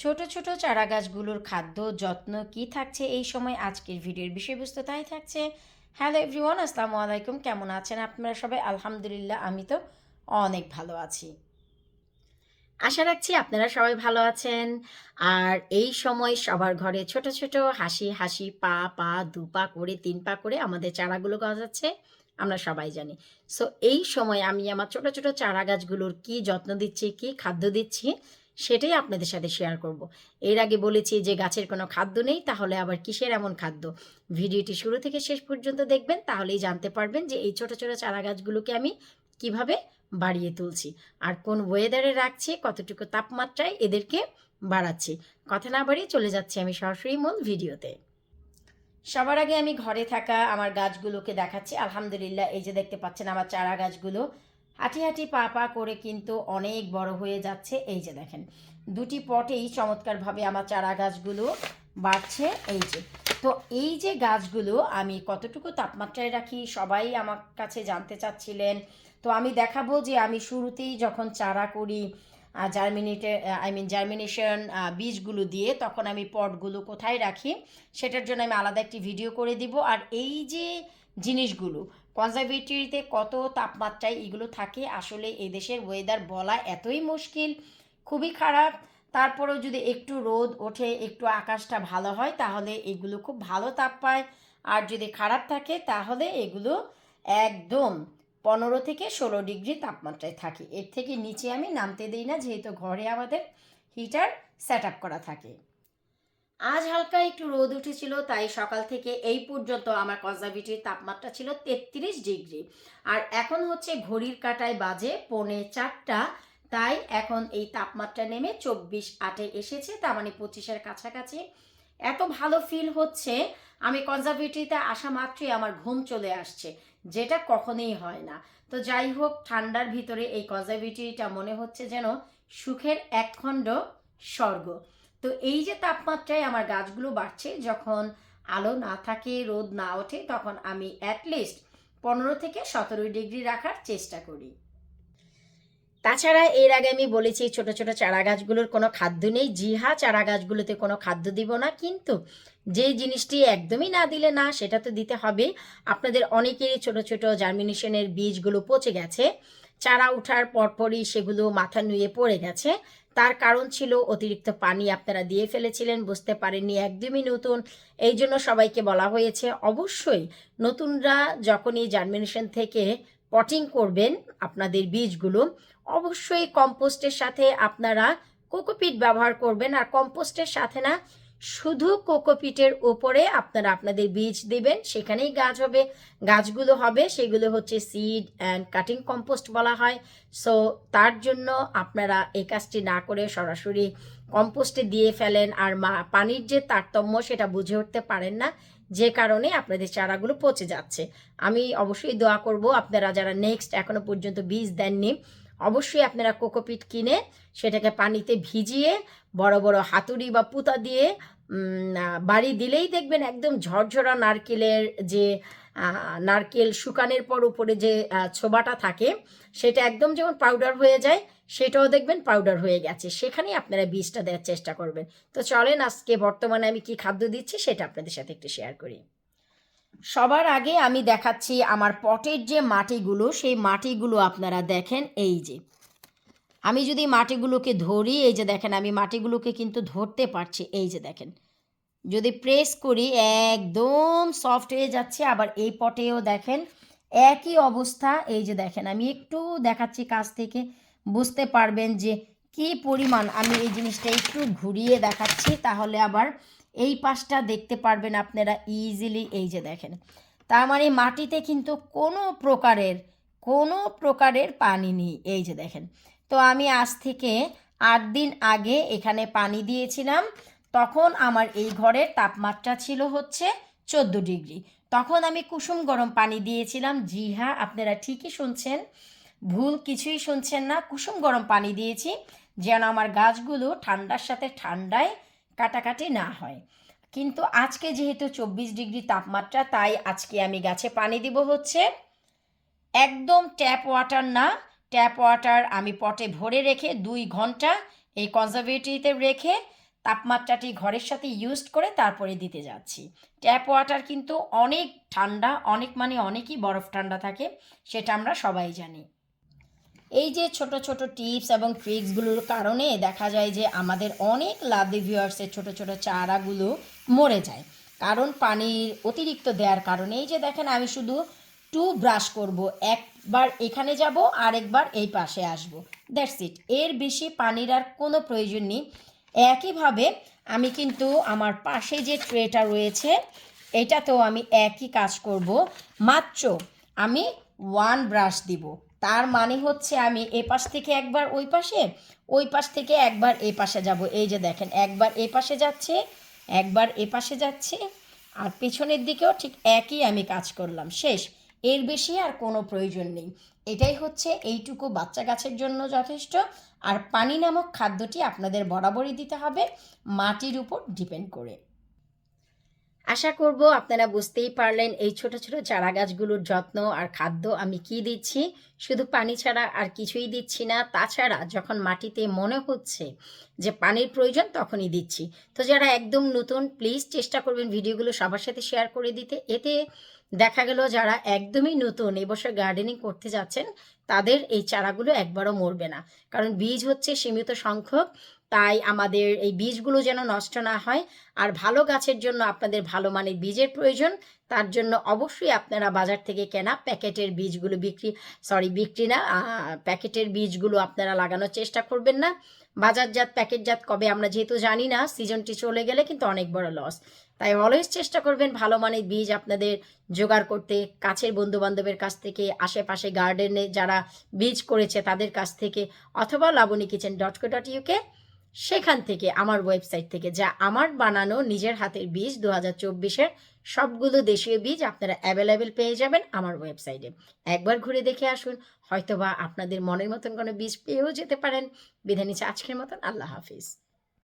ছোট ছোট চারা গাছগুলোর খাদ্য, যত্ন কি থাকছে এই সময় আজকের ভিডিওর বিষয়বস্তু তাই থাকছে। হ্যালো এভরিওয়ান আসসালামু আলাইকুম। কেমন আছেন আপনারা সবাই? আলহামদুলিল্লাহ, আমি তো অনেক ভালো আছি। আশা রাখছি আপনারা সবাই ভালো আছেন। আর এই সময় সবার ঘরে ছোট ছোট হাসি হাসি, পা পা, দু পা করে, তিন পা করে আমাদের চারাগুলো গজাচ্ছে, আমরা সবাই জানি। সো এই সময় আমি আমার ছোট ছোট চারা গাছগুলোর কি যত্ন দিচ্ছি, কি খাদ্য দিচ্ছি সেটাই আপনাদের সাথে শেয়ার করব। এর আগে বলেছি যে গাছের কোনো খাদ্য নেই, তাহলে আবার কিসের এমন খাদ্য? ভিডিওটি শুরু থেকে শেষ পর্যন্ত দেখবেন, তাহলেই জানতে পারবেন যে এই ছোট ছোট চারা গাছগুলোকে আমি কীভাবে বাড়িয়ে তুলছি আর কোন ওয়েদারে রাখছি, কতটুকু তাপমাত্রায় এদেরকে বাড়াচ্ছি। কথা না বাড়িয়ে চলে যাচ্ছি আমি সরাসরি মূল ভিডিওতে। সবার আগে আমি ঘরে থাকা আমার গাছগুলোকে দেখাচ্ছি। আলহামদুলিল্লাহ, এই যে দেখতে পাচ্ছেন আমার চারা গাছগুলো। হাঁটি হাঁটি পা পা করে কিন্তু অনেক বড় হয়ে যাচ্ছে। এই যে দেখেন, দুটি পটেই চমৎকারভাবে আমার চারা গাছগুলো বাড়ছে। এই যে, তো এই যে গাছগুলো আমি কতটুকু তাপমাত্রায় রাখি সবাই আমার কাছে জানতে চাচ্ছিলেন। তো আমি দেখাবো যে আমি শুরুতেই যখন চারা করি জার্মিনেটে আই মিন জার্মিনেশন বীজগুলো দিয়ে তখন আমি পটগুলো কোথায় রাখি সেটার জন্য আমি আলাদা একটি ভিডিও করে দিব। আর এই যে জিনিসগুলো কনজারভেটরিতে কত তাপমাত্রায় এগুলো থাকে, আসলে এই দেশের ওয়েদার বলা এতই মুশকিল, খুবই খারাপ। তারপরেও যদি একটু রোদ ওঠে, একটু আকাশটা ভালো হয়, তাহলে এগুলো খুব ভালো তাপ পায়। আর যদি খারাপ থাকে, তাহলে এগুলো একদম পনেরো থেকে ষোলো ডিগ্রি তাপমাত্রায় থাকে। এর থেকে নিচে আমি নামতে দিই না, যেহেতু ঘরে আমাদের হিটার সেট আপ করা থাকে। আজ হালকা একটু রোদ উঠেছিল, তাই সকাল থেকে এই পর্যন্ত আমার কনজারভেটির তাপমাত্রা ছিল তেত্রিশ ডিগ্রি। আর এখন হচ্ছে ঘড়ির কাটায় বাজে পৌনে চারটা, তাই এখন এই তাপমাত্রা নেমে চব্বিশ আটে এসেছে, তার মানে পঁচিশের কাছাকাছি। এত ভালো ফিল হচ্ছে, আমি কনজারভেটরিতে আসা মাত্রই আমার ঘুম চলে আসছে, যেটা কখনোই হয় না। তো যাই হোক, ঠান্ডার ভিতরে এই কনজারভেটরিটা মনে হচ্ছে যেন সুখের একখণ্ড স্বর্গ। তো এই যে তাপমাত্রায় আমার গাছগুলো বাড়ছে, যখন আলো না থাকে, রোদ না ওঠে, তখন আমি অ্যাটলিস্ট পনেরো থেকে সতেরো ডিগ্রি রাখার চেষ্টা করি। তাছাড়া এর আগে আমি বলেছি, ছোট ছোট চারা গাছগুলোর কোনো খাদ্য নেই। জি চারা গাছগুলোতে কোনো খাদ্য দিব না, কিন্তু যে জিনিসটি একদমই না দিলে না, সেটা তো দিতে হবে। আপনাদের অনেকেরই ছোট ছোট জার্মিনেশনের বীজগুলো পচে গেছে। চারা ওঠার পরপরই সেগুলো মাথা নুয়ে পড়ে গেছে। তার কারণ ছিল অতিরিক্ত পানি আপনারা দিয়ে ফেলেছিলেন, বুঝতে পারেননি একদমই নতুন। এই জন্য সবাইকে বলা হয়েছে, অবশ্যই নতুনরা যখনই জার্মিনেশন থেকে পটিং করবেন আপনাদের বীজগুলো, অবশ্যই কম্পোস্টের সাথে আপনারা কোকোপিট ব্যবহার করবেন। আর কম্পোস্টের সাথে না শুধু কোকোপিটের ওপরে আপনারা আপনাদের বীজ দেবেন, সেখানেই গাছ হবে। গাছগুলো হবে, সেগুলো হচ্ছে সিড অ্যান্ড কাটিং কম্পোস্ট বলা হয়। সো তার জন্য আপনারা এই কাজটি না করে সরাসরি কম্পোস্টে দিয়ে ফেলেন, আর মা, পানির যে তারতম্য সেটা বুঝে উঠতে পারেন না, যে কারণে আপনাদের চারাগুলো পচে যাচ্ছে। আমি অবশ্যই দোয়া করব আপনারা যারা নেক্সট এখনও পর্যন্ত বীজ দেননি, অবশ্যই আপনারা কোকোপিট কিনে সেটাকে পানিতে ভিজিয়ে, বড় বড় হাতুড়ি বা পুতা দিয়ে বাড়ি দিলেই দেখবেন একদম ঝরঝরা নারকেলের যে নারকেল শুকানের পর উপরে যে ছোবাটা থাকে, সেটা একদম যেমন পাউডার হয়ে যায়, সেটাও দেখবেন পাউডার হয়ে গেছে। সেখানেই আপনারা বীজটা দেওয়ার চেষ্টা করবেন। তো চলেন, আজকে বর্তমানে আমি কি খাদ্য দিচ্ছি সেটা আপনাদের সাথে একটু শেয়ার করি। সবার আগে আমি দেখাচ্ছি আমার পটের যে মাটিগুলো, সেই মাটিগুলো আপনারা দেখেন এই যে। আমি যদি মাটিগুলোকে ধরি, এই যে দেখেন, আমি মাটিগুলোকে কিন্তু ধরতে পারছি, এই যে দেখেন। যদি প্রেস করি, একদম সফট হয়ে যাচ্ছে। আবার এই পটেও দেখেন, একই অবস্থা। এই যে দেখেন, আমি একটু দেখাচ্ছি কাছ থেকে। বুঝতে পারবেন যে কি পরিমাণ আমি এই জিনিসটা একটু ঘুরিয়ে দেখাচ্ছি। তাহলে আবার এই পাশটা দেখতে পারবেন আপনারা ইজিলি এই যে দেখেন, তার মানে মাটিতে কিন্তু কোনো প্রকারের কোনো প্রকারের পানি নেই। এই যে দেখেন, তো আমি আজ থেকে আট দিন আগে এখানে পানি দিয়েছিলাম। তখন আমার এই ঘরের তাপমাত্রা ছিল হচ্ছে চোদ্দ ডিগ্রি। তখন আমি কুসুম গরম পানি দিয়েছিলাম। জি হ্যাঁ আপনারা ঠিকই শুনছেন। ভুল কিছুই শুনছেন না। কুসুম গরম পানি দিয়েছি যেন আমার গাছগুলো ঠান্ডার সাথে ঠান্ডায় কাটাকাটি না হয়। কিন্তু আজকে যেহেতু চব্বিশ ডিগ্রি তাপমাত্রা, তাই আজকে আমি গাছে পানি দিব হচ্ছে একদম ট্যাপ ওয়াটার না। ট্যাপ ওয়াটার আমি পটে ভরে রেখে দুই ঘণ্টা এই কনজারভেটরিতে রেখে তাপমাত্রাটি ঘরের সাথে ইউজ করে তারপরে দিতে যাচ্ছি। ট্যাপ ওয়াটার কিন্তু অনেক ঠান্ডা, অনেক মানে অনেকই বরফ ঠান্ডা থাকে, সেটা আমরা সবাই জানি। এই যে ছোট ছোট টিপস এবং ট্রিক্সগুলোর কারণে দেখা যায় যে আমাদের অনেক লাভলি ভিউয়ার্সের ছোট ছোট চারাগুলো মরে যায়। কারণ পানির অতিরিক্ত দেওয়ার কারণে, এই যে দেখেন আমি শুধু টু ব্রাশ করব, একবার এখানে যাব, আরেকবার এই পাশে আসব। দ্যাটস ইট এর বেশি পানির আর কোনো প্রয়োজন নেই। একইভাবে আমি কিন্তু আমার পাশে যে ট্রেটা রয়েছে, এটাতেও আমি একই কাজ করব। মাত্র আমি ওয়ান ব্রাশ দিব। তার মানে হচ্ছে আমি এ পাশ থেকে একবার ওই পাশে, ওই পাশ থেকে একবার এ পাশে যাব। এই যে দেখেন, একবার এ পাশে যাচ্ছে, একবার এ পাশে যাচ্ছে, আর পেছনের দিকেও ঠিক একই আমি কাজ করলাম। শেষ। এর বেশি আর কোনো প্রয়োজন নেই। এটাই হচ্ছে এইটুকু বাচ্চা গাছের জন্য যথেষ্ট। আর পানি নামক খাদ্যটি আপনাদের বরাবরই দিতে হবে, মাটির উপর ডিপেন্ড করে। আশা করব আপনারা বুঝতেই পারলেন এই ছোট ছোট চারা গাছগুলোর যত্ন আর খাদ্য আমি কি দিচ্ছি। শুধু পানি ছাড়া আর কিছুই দিচ্ছি না, তাছাড়া যখন মাটিতে মনে হচ্ছে যে পানির প্রয়োজন তখনই দিচ্ছি। তো যারা একদম নতুন প্লিজ চেষ্টা করবেন ভিডিওগুলো সবার সাথে শেয়ার করে দিতে। এতে দেখা গেল যারা একদমই নতুন এবছর গার্ডেনিং করতে যাচ্ছেন, তাদের এই চারাগুলো একবারও মরবে না। কারণ বীজ হচ্ছে সীমিত সংখ্যক, তাই আমাদের এই বীজগুলো যেন নষ্ট না হয়। আর ভালো গাছের জন্য আপনাদের ভালো মানের বীজের প্রয়োজন, তার জন্য অবশ্যই আপনারা বাজার থেকে কেনা প্যাকেটের বীজগুলো বিক্রি সরি বিক্রি না প্যাকেটের বীজগুলো আপনারা লাগানোর চেষ্টা করবেন না। বাজারজাত, প্যাকেটজাত কবে আমরা যেহেতু জানি না সিজনটি চলে গেলে কিন্তু অনেক বড় লস তাই অলওয়েজ চেষ্টা করবেন ভালো মানের বীজ আপনাদের জোগাড় করতে, কাছের বন্ধু বান্ধবের কাছ থেকে, আশেপাশে গার্ডেনে যারা বীজ করেছে তাদের কাছ থেকে, অথবা Labani kitchen dot co dot UK সেখান থেকে, আমার ওয়েবসাইট থেকে, যা আমার বানানো নিজের হাতের বীজ দু হাজার চব্বিশের সবগুলো দেশীয় বীজ আপনারা অ্যাভেলেবেল পেয়ে যাবেন আমার ওয়েবসাইটে একবার ঘুরে দেখে আসুন, হয়তোবা আপনাদের মনের মতন কোনো বীজ পেয়েও যেতে পারেন। বিধানিচ্ছে আজকের মতন, আল্লাহ হাফিজ।